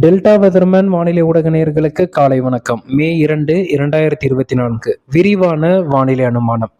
Delta weatherman வானிலை ஊடக நேர்களுக்கு காலை வணக்கம். மே இரண்டு இரண்டாயிரத்தி இருபத்தி நான்கு. விரிவான வானிலை அனுமானம்.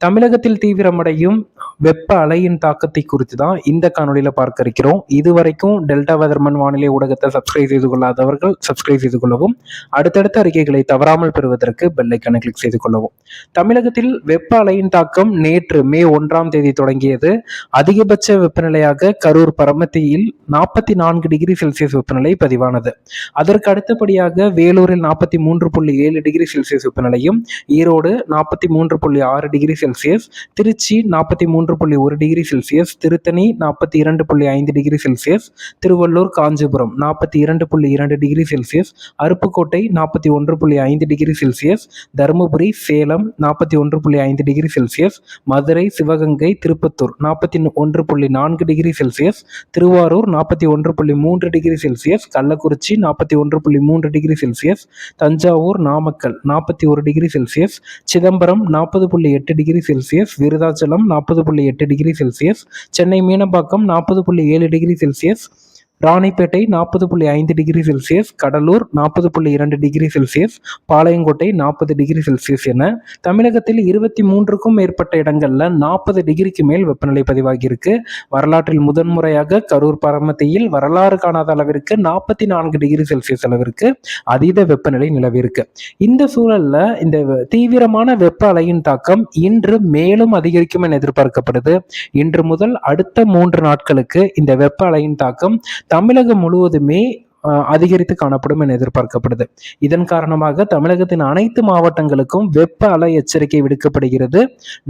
தமிழகத்தில் தீவிரமடையும் வெப்ப அலையின் தாக்கத்தை குறித்து தான் இந்த காணொலியில் பார்க்க இருக்கிறோம். இதுவரைக்கும் டெல்டா வெதர்மன் வானிலை ஊடகத்தை சப்ஸ்கிரைப் செய்து கொள்ளாதவர்கள் சப்ஸ்கிரைப் செய்து கொள்ளவும். அடுத்தடுத்த அறிக்கைகளை தவறாமல் பெறுவதற்கு பெல்லைக்கான கிளிக் செய்து கொள்ளவும். தமிழகத்தில் வெப்ப அலையின் தாக்கம் நேற்று மே ஒன்றாம் தேதி தொடங்கியது. அதிகபட்ச வெப்பநிலையாக கரூர் பரமத்தியில் நாற்பத்தி நான்கு டிகிரி செல்சியஸ் வெப்பநிலை பதிவானது. அதற்கு அடுத்தபடியாக வேலூரில் நாற்பத்தி மூன்று புள்ளி ஏழு டிகிரி செல்சியஸ் வெப்பநிலையும் ஈரோடு நாற்பத்தி மூன்று புள்ளி ஆறு டிகிரி செல்சியஸ் திருச்சி நாற்பத்தி மூன்று புள்ளி ஒரு டிகிரி செல்சியஸ் திருத்தணி நாற்பத்தி இரண்டு புள்ளி ஐந்து டிகிரி செல்சியஸ் திருவள்ளூர் காஞ்சிபுரம் நாற்பத்தி இரண்டு புள்ளி இரண்டு டிகிரி செல்சியஸ் அருப்புக்கோட்டை நாற்பத்தி ஒன்று புள்ளி ஐந்து டிகிரி செல்சியஸ் தருமபுரி சேலம் நாற்பத்தி ஒன்று புள்ளி ஐந்து டிகிரி செல்சியஸ் மதுரை சிவகங்கை திருப்பத்தூர் நாற்பத்தி ஒன்று புள்ளி நான்கு டிகிரி செல்சியஸ் திருவாரூர் நாற்பத்தி ஒன்று புள்ளி மூன்று டிகிரி செல்சியஸ் கள்ளக்குறிச்சி நாற்பத்தி ஒன்று புள்ளி மூன்று டிகிரி செல்சியஸ் தஞ்சாவூர் நாமக்கல் நாற்பத்தி ஒரு டிகிரி செல்சியஸ் சிதம்பரம் நாற்பது புள்ளி எட்டு டிகிரி செல்சியஸ் விருதாச்சலம் நாற்பது புள்ளி எட்டு டிகிரி செல்சியஸ் சென்னை மீனம்பாக்கம் நாற்பது புள்ளி ஏழு டிகிரி செல்சியஸ் ராணிப்பேட்டை நாற்பது புள்ளி ஐந்து டிகிரி செல்சியஸ் கடலூர் நாற்பது புள்ளி இரண்டு டிகிரி செல்சியஸ் பாளையங்கோட்டை நாற்பது டிகிரி செல்சியஸ் என தமிழகத்தில் இருபத்தி மூன்றுக்கும் மேற்பட்ட இடங்களில் நாற்பது டிகிரிக்கு மேல் வெப்பநிலை பதிவாகியிருக்கு. வரலாற்றில் முதன்முறையாக கரூர் பரமத்தியில் வரலாறு காணாத அளவிற்கு நாற்பத்தி நான்கு டிகிரி செல்சியஸ் அளவிற்கு அதீத வெப்பநிலை நிலவிருக்கு இந்த சூழல்ல இந்த தீவிரமான வெப்ப அலையின் தாக்கம் இன்று மேலும் அதிகரிக்கும் என எதிர்பார்க்கப்படுது. இன்று முதல் அடுத்த மூன்று நாட்களுக்கு இந்த வெப்ப அலையின் தாக்கம் தமிழகம் முழுவதுமே அதிகரித்து காணப்படும் என எதிர்பார்க்கப்படுது. இதன் காரணமாக தமிழகத்தின் அனைத்து மாவட்டங்களுக்கும் வெப்ப அலை எச்சரிக்கை விடுக்கப்படுகிறது.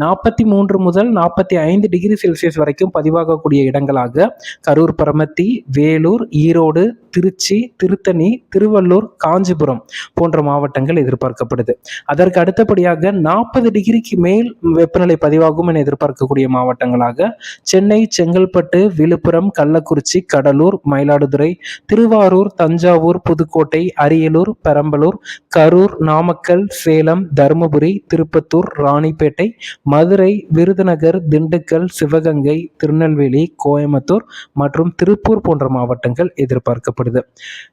நாற்பத்தி மூன்று முதல் நாற்பத்தி ஐந்து டிகிரி செல்சியஸ் வரைக்கும் பதிவாகக்கூடிய இடங்களாக கரூர் பரமத்தி வேலூர் ஈரோடு திருச்சி திருத்தணி திருவள்ளூர் காஞ்சிபுரம் போன்ற மாவட்டங்கள் எதிர்பார்க்கப்படுது. அதற்கு அடுத்தபடியாக நாற்பது டிகிரிக்கு மேல் வெப்பநிலை பதிவாகும் என எதிர்பார்க்கக்கூடிய மாவட்டங்களாக சென்னை செங்கல்பட்டு விழுப்புரம் கள்ளக்குறிச்சி கடலூர் மயிலாடுதுறை திருவாரூர் தஞ்சாவூர் புதுக்கோட்டை அரியலூர் பெரம்பலூர் கரூர் நாமக்கல் சேலம் தருமபுரி திருப்பத்தூர் ராணிப்பேட்டை மதுரை விருதுநகர் திண்டுக்கல் சிவகங்கை திருநெல்வேலி கோயம்புத்தூர் மற்றும் திருப்பூர் போன்ற மாவட்டங்கள் எதிர்பார்க்கப்படுது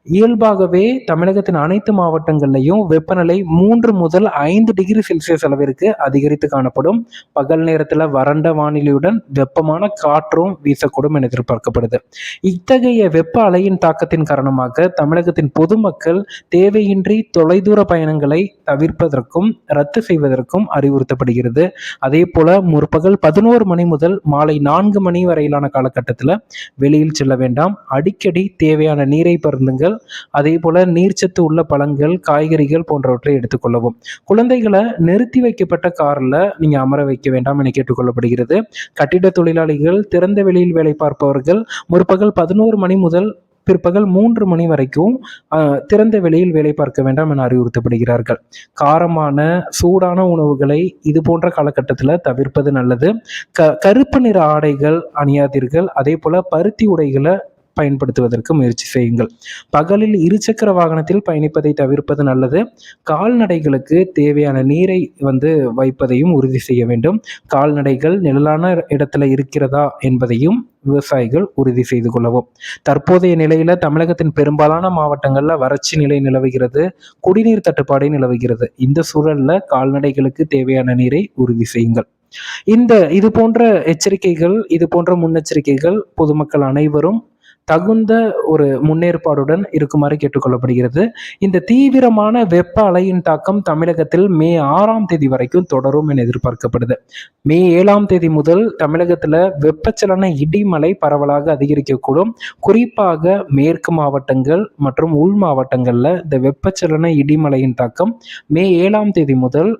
இயல்பாகவே தமிழகத்தின் அனைத்து மாவட்டங்கள்லையும் வெப்பநிலை மூன்று முதல் ஐந்து டிகிரி செல்சியஸ் அளவிற்கு அதிகரித்து காணப்படும். பகல் நேரத்தில் வறண்ட வானிலையுடன் வெப்பமான காற்றும் வீசக்கூடும் என எதிர்பார்க்கப்படுது. இத்தகைய வெப்ப அலையின் தாக்கத்தின் காரணமாக தமிழகத்தின் பொதுமக்கள் தேவையின்றி தொலைதூர பயணங்களை தவிர்ப்பதற்கும் ரத்து செய்வதற்கும் அறிவுறுத்தப்படுகிறது. அதே போல முற்பகல் பதினோரு மணி முதல் மாலை நான்கு மணி வரையிலான காலகட்டத்தில் வெளியில் செல்ல வேண்டாம். அடிக்கடி தேவையான நீர் பருந்துங்கள். அதே போல நீர்ச்சத்து உள்ள பழங்கள் காய்கறிகள் போன்றவற்றை எடுத்துக்கொள்ளவும். குழந்தைகளை நிறுத்தி வைக்கப்பட்ட காரில் நீங்க அமர வைக்க வேண்டாம் என கேட்டுக்கொள்ளப்படுகிறது. கட்டிட தொழிலாளிகள் திறந்த வெளியில் வேலை பார்ப்பவர்கள் முற்பகல் பதினோரு மணி முதல் பிற்பகல் மூன்று மணி வரைக்கும் திறந்த வெளியில் வேலை பார்க்க வேண்டாம் என அறிவுறுத்தப்படுகிறார்கள். காரமான சூடான உணவுகளை இது போன்ற காலகட்டத்தில் தவிர்ப்பது நல்லது. க கருப்பு நிற ஆடைகள் அணியாதீர்கள். அதே போல பருத்தி உடைகளை பயன்படுத்துவதற்கு முயற்சி செய்யுங்கள். பகலில் இருசக்கர வாகனத்தில் பயணிப்பதை தவிர்ப்பது நல்லது. கால்நடைகளுக்கு தேவையான நீரை வந்து வைப்பதையும் உறுதி செய்ய வேண்டும். கால்நடைகள் நிழலான இடத்துல இருக்கிறதா என்பதையும் விவசாயிகள் உறுதி செய்து கொள்ளவும். தற்போதைய நிலையில தமிழகத்தின் பெரும்பாலான மாவட்டங்கள்ல வறட்சி நிலை நிலவுகிறது. குடிநீர் தட்டுப்பாடை நிலவுகிறது. இந்த சூழல்ல கால்நடைகளுக்கு தேவையான நீரை உறுதி செய்யுங்கள். இந்த இது போன்ற எச்சரிக்கைகள் இது போன்ற முன்னெச்சரிக்கைகள் பொதுமக்கள் அனைவரும் தகுந்த ஒரு முன்னேற்பாடுடன் இருக்குமாறு கேட்டுக்கொள்ளப்படுகிறது. இந்த தீவிரமான வெப்ப அலையின் தாக்கம் தமிழகத்தில் மே ஆறாம் தேதி வரைக்கும் தொடரும் என எதிர்பார்க்கப்படுது. மே ஏழாம் தேதி முதல் தமிழகத்தில் வெப்பச்சலன இடிமலை பரவலாக அதிகரிக்கக்கூடும். குறிப்பாக மேற்கு மாவட்டங்கள் மற்றும் உள் மாவட்டங்களில் இந்த வெப்பச்சலன இடிமலையின் தாக்கம் மே ஏழாம் தேதி முதல்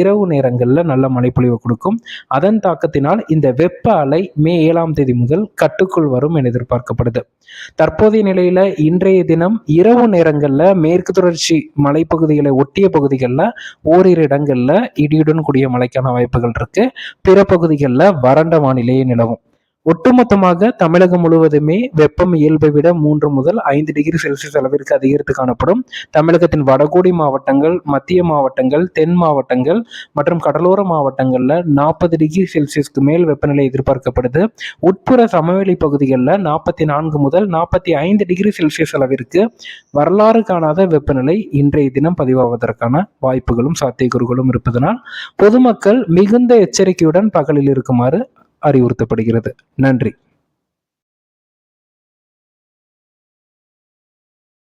இரவு நேரங்களில் நல்ல மழைப்பொழிவு கொடுக்கும். அதன் தாக்கத்தினால் இந்த வெப்ப அலை மே ஏழாம் தேதி முதல் கட்டுக்குள் வரும் என எதிர்பார்க்கப்படுது. தற்போதைய நிலையில இன்றைய தினம் இரவு நேரங்கள்ல மேற்கு தொடர்ச்சி மலைப்பகுதிகளை ஒட்டிய பகுதிகளில் ஓரிரு இடங்கள்ல இடியுடன் கூடிய மழைக்கான வாய்ப்புகள் இருக்கு. பிற பகுதிகளில் வறண்ட வானிலையே நிலவும். ஒட்டுமொத்தமாக தமிழகம் முழுவதுமே வெப்பம் இயல்பை விட மூன்று முதல் ஐந்து டிகிரி செல்சியஸ் அளவிற்கு அதிகரித்து காணப்படும். தமிழகத்தின் வடகோடி மாவட்டங்கள் மத்திய மாவட்டங்கள் தென் மாவட்டங்கள் மற்றும் கடலோர மாவட்டங்களில் நாற்பது டிகிரி செல்சியஸ்க்கு மேல் வெப்பநிலை எதிர்பார்க்கப்படுது. உட்புற சமவெளி பகுதிகளில் நாற்பத்தி நான்கு முதல் நாற்பத்தி ஐந்து டிகிரி செல்சியஸ் அளவிற்கு வரலாறு காணாத வெப்பநிலை இன்றைய தினம் பதிவாவதற்கான வாய்ப்புகளும் சாத்தியக்கூறுகளும் இருப்பதனால் பொதுமக்கள் மிகுந்த எச்சரிக்கையுடன் பகலில் இருக்குமாறு அறிவுறுத்தப்படுகிறது. நன்றி.